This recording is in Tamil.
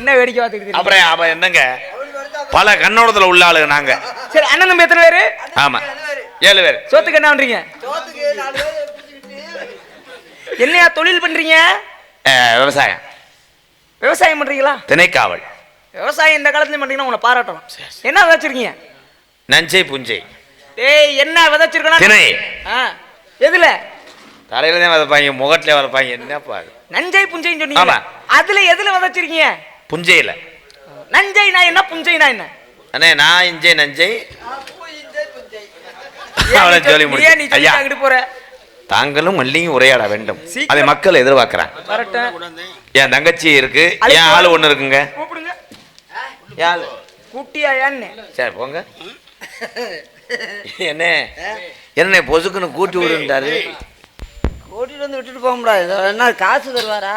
என்ன வேடிக்கை பார்த்துக்கிட்டு? அப்புறம் அப்ப என்னங்க? பல கண்ணோட்டத்துல உள்ள ஆளுங்க நாங்க. சரி அண்ணன் தம்பி எத்தனை பேரு? ஆமா. ஏழு பேர். சோத்துக்கு என்ன பண்றீங்க? என்னையா தொழில் பண்றீங்க? விவசாயம். விவசாயம் பண்றீங்களா? திணைக்காவல். விவசாயம் இந்த காலத்துலயும் பண்றீங்கன்னா உங்களை பாராட்டணும். என்ன விதைச்சிருக்கீங்க? நஞ்சை புஞ்சை. டேய் என்ன விதைச்சிருக்கணும் திணை. ஆ எதுல? தலையில தான் வதப்பாங்க முகட்டிலே வதப்பாங்க என்னப்பா? நஞ்சை புஞ்சைன்னு சொன்னீங்க ஆமா. அதுல எதுல விதைச்சிருக்கீங்க? புஞ்சையில. நஞ்சை நான் என்ன புஞ்சை நான் என்ன? அண்ணே நான் இஞ்சை நஞ்சை. அவளை ஜோலி நீ ஏன் நீ முடிச்சு ஐயா போற? தாங்களும் மல்லியும் உரையாட வேண்டும். அதை மக்கள் எதிர்பார்க்கறாங்க. என் தங்கச்சி இருக்கு. என் ஆளு ஒண்ணு இருக்குங்க. ஆளு. குட்டியா ஏன்னு? சரி போங்க. என்ன? என்ன பொசுக்குன்னு கூட்டி விடுன்றாரு கூட்டிட்டு வந்து விட்டுட்டு போக முடியாது. என்ன காசு தருவாரா?